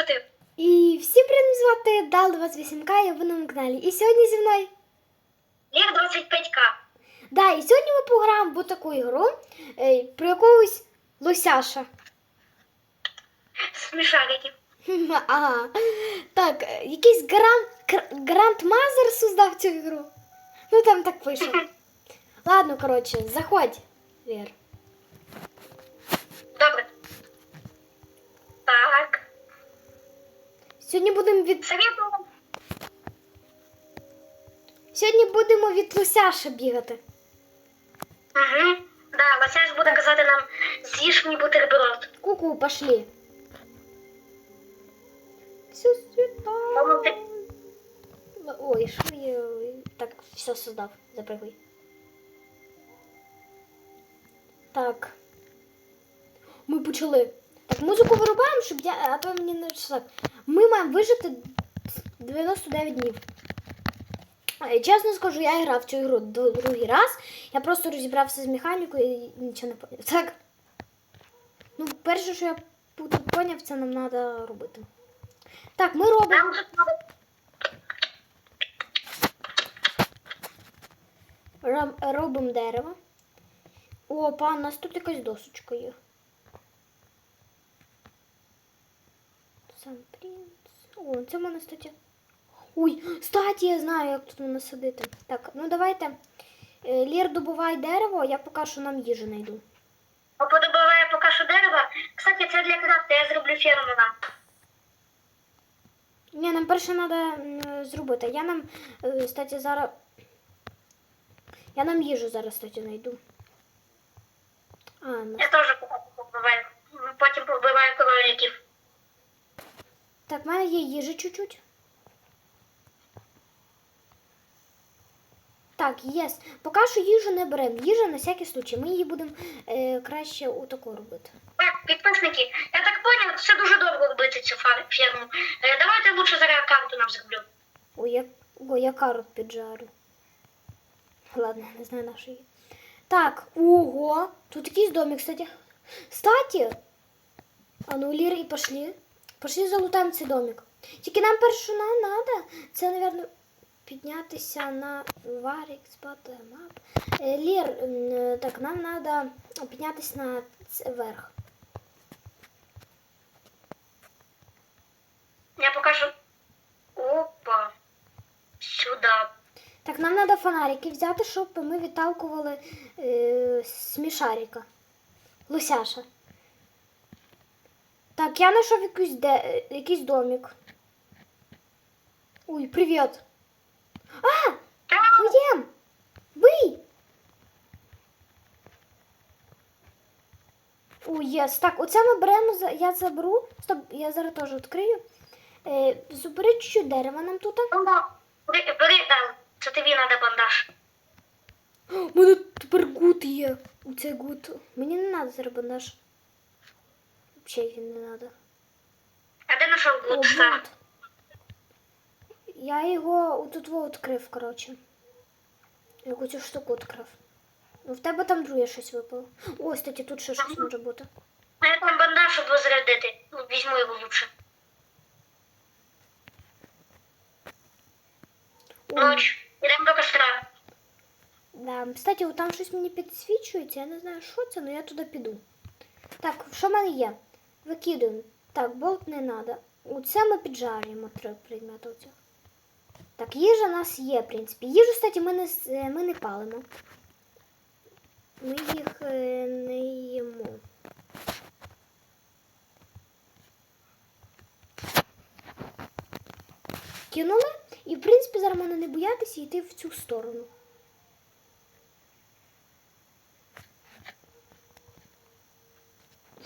Що ти? І всім привіт, звати Дал 28К, я буду на каналі. І сьогодні зі мною. Лір 25к. Да, і сьогодні ми пограємо в таку ігру е, про якогось лосяша. Смішарики. Ага. Так, е, якийсь гранд, кр- грандмазер создав цю ігру. Ну там так пише. Ладно, коротше, заходь, Вір. Добре. Так. Сьогодні будемо від сьогодні будемо від лосяша бігати. Угу. Да, Лосяш буде казати нам, з'їж мій бутерброд. Ку-ку, пошли. Все світа. Ти- Ой, що я так все создав. Запрыгуй. Так. Ми почали. Так, музику вирубаємо, щоб я. А то мені не так. Ми маємо вижити 99 днів. Чесно скажу, я грав в цю ігру другий раз. Я просто розібрався з механікою і нічого не поняв. Так. Ну, перше, що я тут поняв, це нам треба робити. Так, ми робимо. Ром- Робимо дерево. Опа, у нас тут якась досочка є. Сам принц. О, це в мене, кстати. Ой, статі, я знаю, як тут мене садити. Так, ну давайте. Е, Лір, добувай дерево, я поки що нам їжу знайду. подобаває поки що дерева. Кстати, це для крафта, я зроблю ферму нам. Ні, нам перше треба зробити. Я нам, е, кстати, зараз. Я нам їжу зараз, кстати, знайду. А, на Я теж. Потім побиваю кроликів. Так, в мене є їжа чуть-чуть. Так, єс. Поки що їжу не беремо. Їжа на всякий случай. Ми її будемо е, краще у робити. Підписники, я так поняв, це дуже довго робити цю ферму. Е, Давайте лучше зараз карту нам зроблю. Ой, я, ой, я карот піджарю. Ладно, не знаю на що є. Так, ого. Тут якийсь домик, кстати. Кстати. А ну, Лір, і пошли. Пошли залутаємо цей домик. Тільки нам перше нам треба, це, напевно, піднятися на варік спати мап. Е, Лір, е, так, нам треба піднятися на верх. Я покажу. Опа. Сюда. Так, нам треба фонарики взяти, щоб ми відталкували е, смішарика. Лосяша. Так, я знайшов якийсь, де, якийсь домик. Ой, привіт. А! Уєм! Бий! Ой, єс. Так, оце ми беремо, я заберу. Стоп, я зараз теж відкрию. Е, забери чуть-чуть дерева нам тут. Ну, Бери, бери, да, це тобі треба бандаж. У мене тепер гуд є. Оце гуд. Мені не треба зараз бандаж. Взагалі він не треба. А де знайшов О, гуд стар? гуд. Я його тут во відкрив, коротше. Яку цю штуку відкрив. Ну, в тебе там друге щось випало. О, кстати, тут ще щось може бути. А я там бандаж, щоб розрядити. Ну, візьму його лучше. О, Ноч. Ідемо до костра. да. Кстати, от там щось мені підсвічується. Я не знаю, що це, але я туди піду. Так, що в мене є? Викидуємо. Так, болт не треба. Оце ми піджарюємо три предмети. Так, їжа у нас є, в принципі. Їжу, кстати, ми не, е, ми не палимо. Ми їх е, не їмо. Кинули. І, в принципі, зараз можна не боятися йти в цю сторону.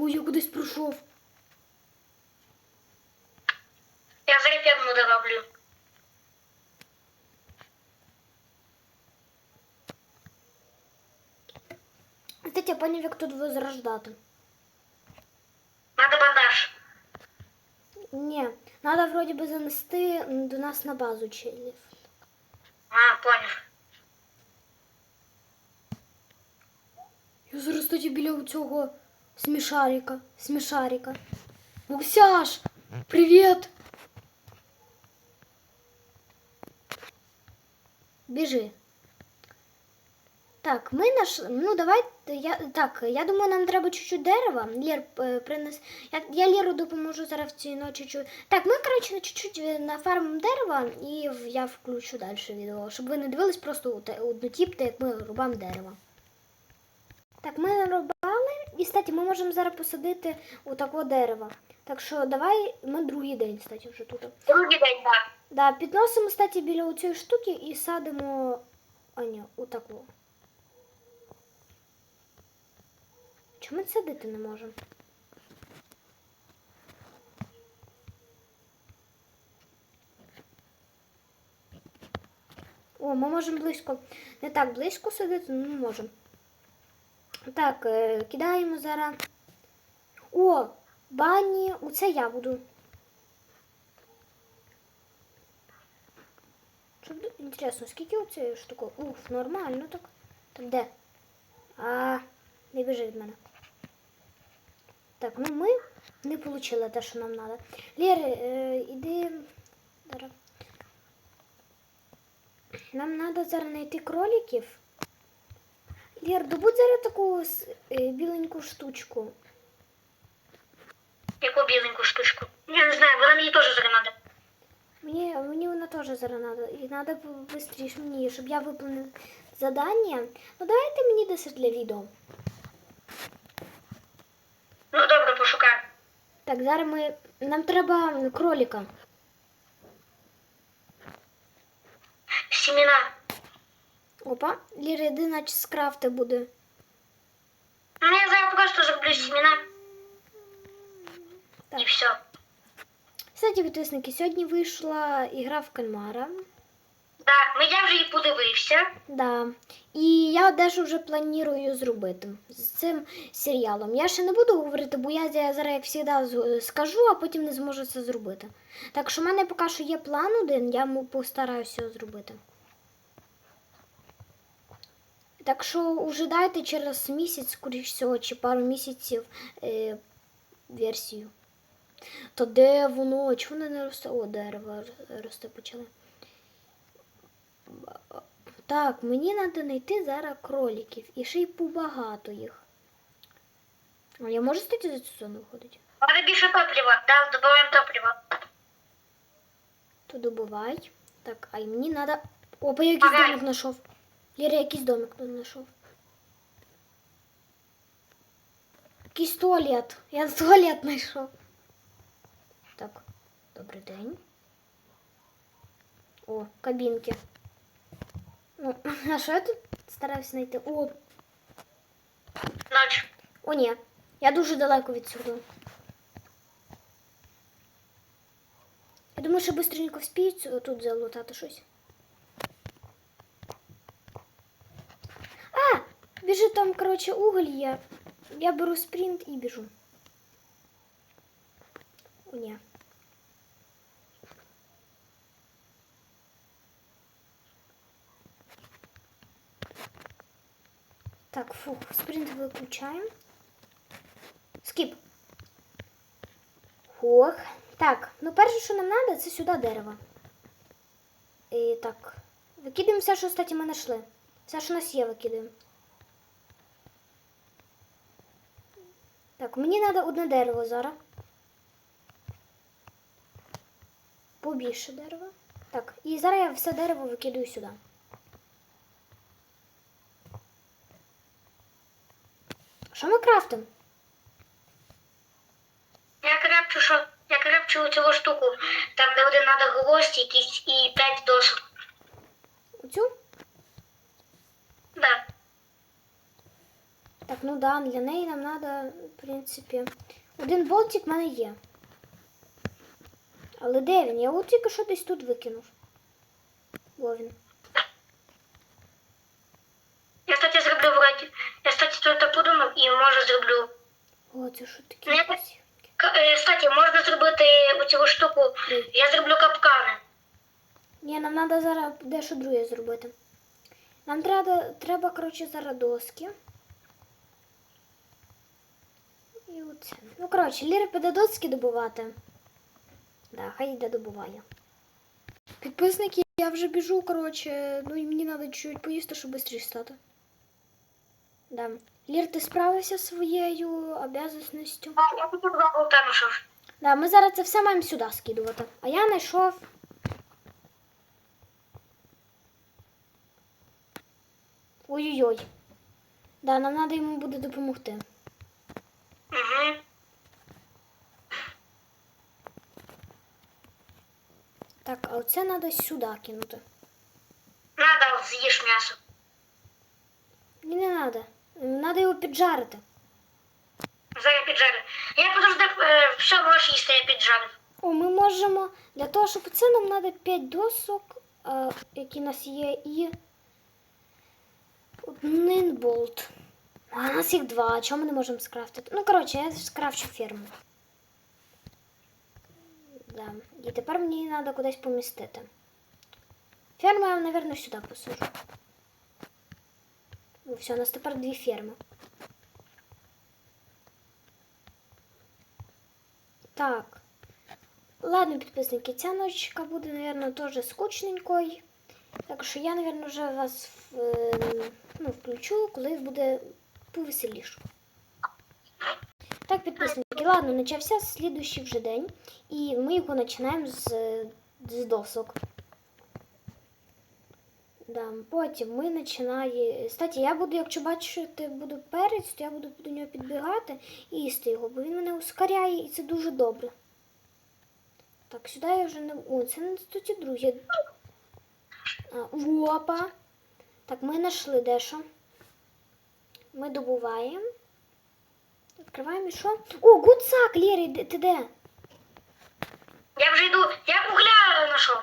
Ой, я кудись пройшов. Я зараз ферму дороблю. Кстати, я поняв, як тут возрождати. Надо бандаж. Ні, треба вроді би занести до нас на базу челів. А, поняв. Я зараз тоді біля цього смішарика. Смішарика. Максяш! Привіт! Біжи. Так, ми наш. Ну, давай. Я, так, я думаю, нам треба чуть-чуть дерева. Лєр принес. Я, я Лєру допоможу зараз в цій ночі. чуть. Так, ми, коротше, чуть-чуть е, нафармимо дерева і я включу далі відео, щоб ви не дивились просто у те- однотіпте, як ми рубаємо дерево. Так, ми нарубали, і, кстати, ми можемо зараз посадити у такого дерева. Так що давай ми другий день, кстати, вже тут. Другий день, так. Да, підносимо, кстати, біля цієї штуки і садимо. А ні, отаку. Чому ми садити не можемо? О, ми можемо близько. Не так близько садити, але ми можемо. Так, е, кидаємо зараз. О, бані, оце я буду. Інтересно, скільки оцієї штуки? Уф, нормально так. Так де? А, не біжи від мене. Так, ну ми не отримали те, що нам треба. Лєр, е, іди. Зараз. Нам треба зараз знайти кроликів. Лєр, добудь зараз таку с- е, біленьку штучку. Яку біленьку штучку. Я не знаю, вона мені теж зараз треба. Мені, мені вона теж зараз треба. І треба швидше мені, щоб я виповнив завдання. Ну давайте мені 10 для відео. Ну добре, пошукаю. Так, зараз ми. Нам треба кролика. Сіміна. Опа, Ліра, йди, наче скрафти буде. Ну я зараз просто зроблю сіміна. Так. І все. Кстати, підписники, сьогодні вийшла ігра в кальмара. Так, ну я вже і подивився. Да. І я дещо вже планую зробити з цим серіалом. Я ще не буду говорити, бо я зараз, як завжди, скажу, а потім не зможу це зробити. Так що в мене поки що є план один, я постараюся його зробити. Так що ожидайте через місяць, скоріш всього, чи пару місяців е, версію. То де воно? Чому воно не росте? О, дерево росте почали. Так, мені треба знайти зараз кроликів. І ще й побагато їх. А я можу стати за цю зону виходити? Але більше топлива. Да, добавляємо топливо. То добувай. Так, а мені треба. Опа, я якийсь Ага. домик знайшов. Ліра, якийсь домик тут знайшов. Якийсь туалет. Я туалет знайшов. Так, добрий день. О, кабінки. Ну, а що я тут стараюсь знайти? О, Ночь. О, ні. Я дуже далеко від сюди. Я думаю, що швидко вспіють цю- тут залутати щось. А! Там, коротше, уголь є. Я беру спринт і. О, ні. Так, фух, спринт виключаємо. Скіп. Хух. Так, ну перше, що нам треба, це сюди дерево. І так. Викидаємо все, що, кстати, ми знайшли. Все, що у нас є, викидаємо. Так, мені треба одне дерево зараз. Побільше дерева. Так, і зараз я все дерево викидаю сюди. Що ми крафтимо? Я крепчу, що я крепчу цю штуку. Там, де один треба гвоздь якісь і п'ять досок. Оцю? Да. Так, ну да, для неї нам треба, в принципі. Один болтик в мене є. Але де він? Я от тільки що десь тут викинув. Во він. Я, кстати, зроблю вроді. Я, кстати, тут подумав і може зроблю. О, це що таке? Ну, я- е, Кстати, можна зробити оцю штуку. Ой. Я зроблю капкани. Ні, нам треба зараз дещо друге зробити. Нам треба, треба коротше, зараз доски. І оце. Ну, коротше, Ліра піде доски добувати. Да, хай йде добуває. Підписники, я вже біжу, коротше, ну і мені треба чуть поїсти, щоб швидше стати. Да. Лір, ти справився зі своєю обов'язаністю? Ну, я хотів два болта знайшов. Да, ми зараз це все маємо сюди скидувати. А я знайшов. Ой-ой-ой. Да, нам треба йому буде допомогти. Угу. Так, а оце треба сюди кинути. Надо з'їж м'ясо. Ні, не треба. Треба його піджарити. Зараз піджарю. Я подожди, все можеш їсти, я піджарю. О, ми можемо. Для того, щоб це нам треба 5 досок, е, які у нас є, і один болт. А у нас їх два. Чому ми не можемо скрафтити? Ну, коротше, я скрафчу ферму. Да. І тепер мені треба кудись помістити. Ферму я, мабуть, сюди посажу. Ну, все, у нас тепер дві ферми. Так. Ладно, підписники, ця ночка буде, наверное, теж скучненькою. Так що я, наверное, вже вас е, ну, включу, коли буде повеселіше. Так, підписники, ладно, почався слідуючий вже день, і ми його починаємо з, з досок. Да, потім ми починаємо. Кстати, я буду, якщо бачити, буду перець, то я буду до нього підбігати і їсти його, бо він мене ускоряє і це дуже добре. Так, сюди я вже не. О, це не кстати, друге. А, опа. Так, ми знайшли дещо. Ми добуваємо. Відкриваємо і що? О, гуцак, Лєрі, ти де? Я вже йду. Я угля знайшов.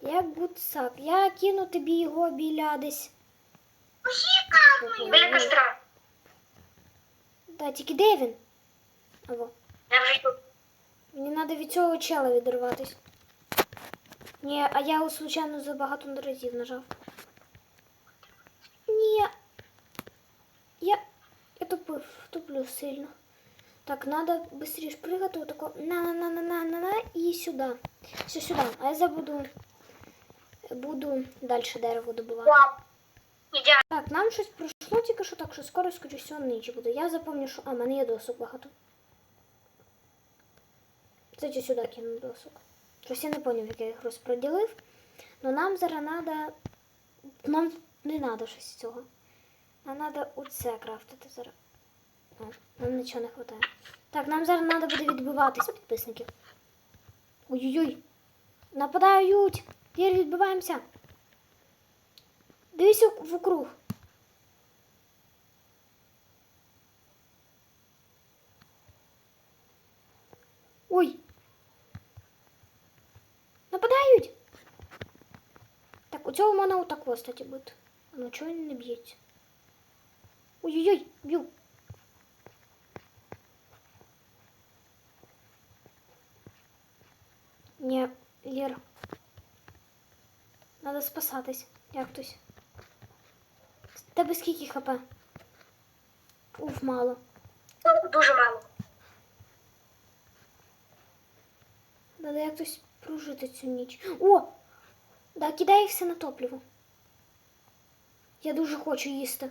Як гуцак. Я кину тобі його біля десь. Біля костра. Да, тільки де він? Або. Я вже йду. Мені треба від цього чела відриватись. Ні, а я случайно забагато разів нажав. Ні. Я. Тупив, туплю сильно. Так, треба швидше пригати, отако на-на-на-на-на-на і сюди. Все сюди. А я забуду. Буду далі дерево добувати. Так, нам щось пройшло тільки що так, що скоро, скоріше всього, ніч буде. Я запам'ятаю, що. А, в мене є досок багато. Кстати, сюди кину досок. Щось я не зрозумів, як я їх розподілив. Но нам зараз треба. Нам не треба щось з цього. Нам треба оце крафтити зараз. О, нам нічого не вистачає. Так, нам зараз треба буде відбиватись, підписники. Ой-ой-ой. Нападають! Тепер відбиваємося. Дивись у- вокруг. Ой. Нападають. Так, у цього можна отако, кстати. А ну чого він не б'ється? Ой-ой-ой, б'ю. Ні, Лєра. Надо спасатись. Як хтось. З Тебе скільки хп? Уф, мало. Дуже мало. Надо якось прожити цю ніч. О! Да, кидай їх все на топливо. Я дуже хочу їсти.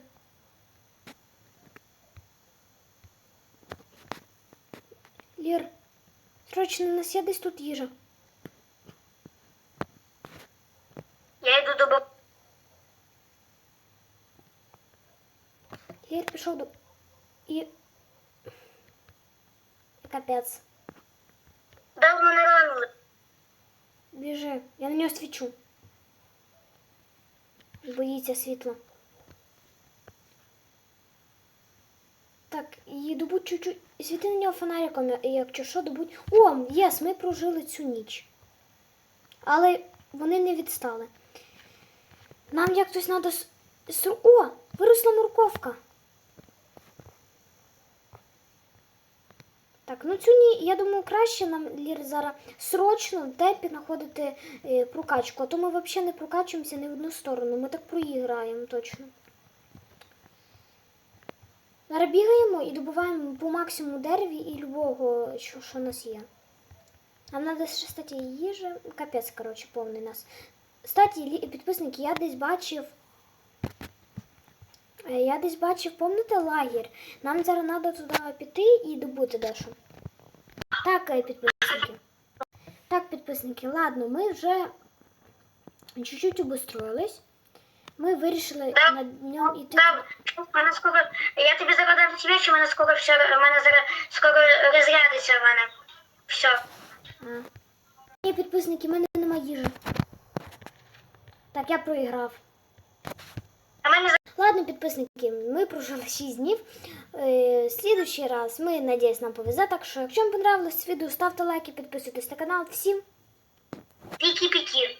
срочно у нас є десь тут їжа. Я йду до баб. Лір пішов до. І. Капець. Давно не ранили. Біжи, я на нього свічу. Боїться світла. І добудь чуть-чуть. Світи на нього фонариком, якщо що, добудь. О, єс, ми прожили цю ніч. Але вони не відстали. Нам як хтось треба. О! Виросла морковка. Так, ну цю ні, я думаю, краще нам Лір зараз срочно в темпі знаходити е, прокачку, а то ми взагалі не прокачуємося ні в одну сторону. Ми так проіграємо точно. Зараз бігаємо і добуваємо по максимуму дереві і любого, що, що у нас є. Нам надо ще, кстати, їжі. Капець, коротше, повний нас. Кстати, лі- підписники, я десь бачив. е, Я десь бачив, помните лагерь? Нам зараз треба туди піти і добути дещо. Так, е, підписники. Так, підписники, ладно, ми вже чуть-чуть обустроїлись. Ми вирішили Да. на днем іти. Там, мене скоро, я тобі загадав ці речі, мене скоро все, мене зараз скоро розрядиться в мене. Все. А. Ні, підписники, в мене немає їжі. Так, я проіграв. А мене Ладно, підписники, ми прожили 6 днів. Е, слідуючий раз ми, надіюсь, нам повезе. Так що, якщо вам понравилось відео, ставте лайки, підписуйтесь на канал. Всім піки-піки.